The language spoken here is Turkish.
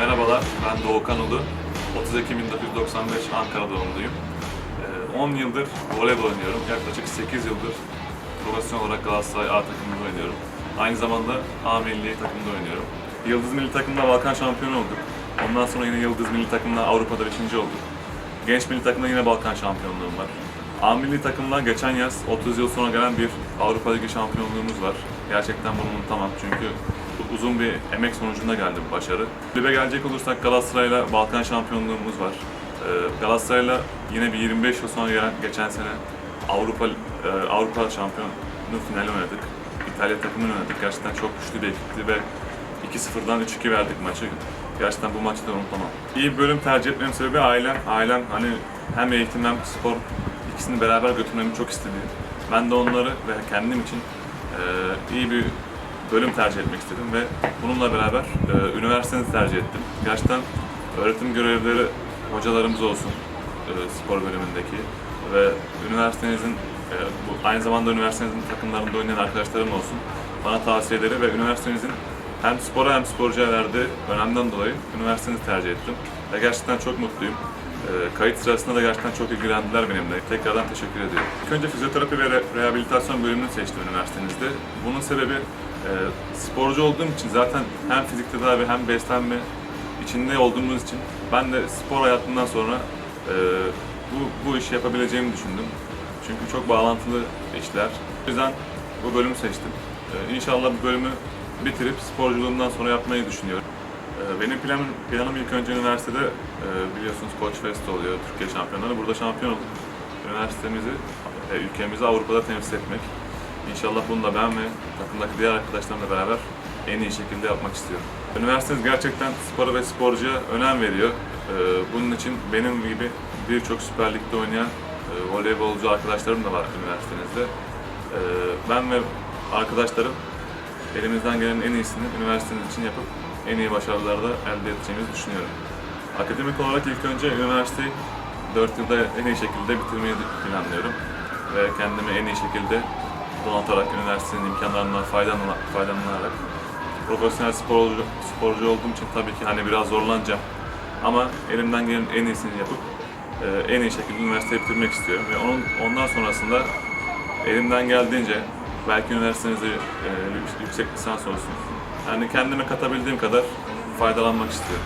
Merhabalar, ben Doğukan Ulu. 30 Ekim 1995 Ankara doğumluyum. Ee, 10 yıldır voleybol oynuyorum. Yaklaşık 8 yıldır profesyonel olarak Galatasaray A takımında oynuyorum. Aynı zamanda A milli takımda oynuyorum. Yıldız milli takımda Balkan şampiyonu olduk. Ondan sonra yine Yıldız milli takımda Avrupa'da 5. olduk. Genç milli takımda yine Balkan şampiyonluğum var. A milli takımda geçen yaz 30 yıl sonra gelen bir Avrupa Ligi şampiyonluğumuz var. Gerçekten bunu unutamam çünkü uzun bir emek sonucunda geldi bu başarı. Kulübe gelecek olursak Galatasaray'la Balkan şampiyonluğumuz var. Ee, Galatasaray'la yine bir 25 yıl sonra geçen sene Avrupa e, Avrupa şampiyonluğu finali oynadık. İtalya takımını oynadık. Gerçekten çok güçlü bir ekipti ve 2-0'dan 3-2 verdik maçı. Gerçekten bu maçı da unutamam. İyi bir bölüm tercih etmemin sebebi ailem. Ailem hani hem eğitim hem spor ikisini beraber götürmemi çok istedi. Ben de onları ve kendim için e, iyi bir bölüm tercih etmek istedim ve bununla beraber e, üniversitenizi tercih ettim. Gerçekten öğretim görevlileri hocalarımız olsun e, spor bölümündeki ve üniversitenizin e, bu aynı zamanda üniversitenizin takımlarında oynayan arkadaşlarım olsun bana tavsiyeleri ve üniversitenizin hem spora hem sporcuya verdiği önemden dolayı üniversitenizi tercih ettim. Ve gerçekten çok mutluyum. E, kayıt sırasında da gerçekten çok ilgilendiler benimle. Tekrardan teşekkür ediyorum. İlk önce fizyoterapi ve re- rehabilitasyon bölümünü seçtim üniversitemizde. bunun sebebi e, sporcu olduğum için zaten hem fizik tedavi hem beslenme içinde olduğumuz için ben de spor hayatından sonra e, bu, bu işi yapabileceğimi düşündüm. Çünkü çok bağlantılı işler. O yüzden bu bölümü seçtim. E, inşallah bu bölümü bitirip sporculuğumdan sonra yapmayı düşünüyorum. E, benim planım, planım ilk önce üniversitede e, biliyorsunuz Koç Fest oluyor, Türkiye şampiyonları. Burada şampiyon olup üniversitemizi, e, ülkemizi Avrupa'da temsil etmek. İnşallah bunu da ben ve takımdaki diğer arkadaşlarımla beraber en iyi şekilde yapmak istiyorum. Üniversitemiz gerçekten spora ve sporcuya önem veriyor. Ee, bunun için benim gibi birçok Süper Lig'de oynayan e, voleybolcu arkadaşlarım da var üniversitemizde. Ee, ben ve arkadaşlarım elimizden gelen en iyisini üniversitemiz için yapıp en iyi başarılar da elde edeceğimizi düşünüyorum. Akademik olarak ilk önce üniversiteyi 4 yılda en iyi şekilde bitirmeyi planlıyorum. Ve kendimi en iyi şekilde donatarak, üniversitenin imkanlarından faydalan- faydalanarak profesyonel sporcu, sporcu olduğum için tabii ki hani biraz zorlanacağım. Ama elimden gelen en iyisini yapıp e, en iyi şekilde üniversiteyi bitirmek istiyorum. Ve onun, ondan sonrasında elimden geldiğince belki üniversitemizde yüksek lisans olsun. Yani kendime katabildiğim kadar faydalanmak istiyorum.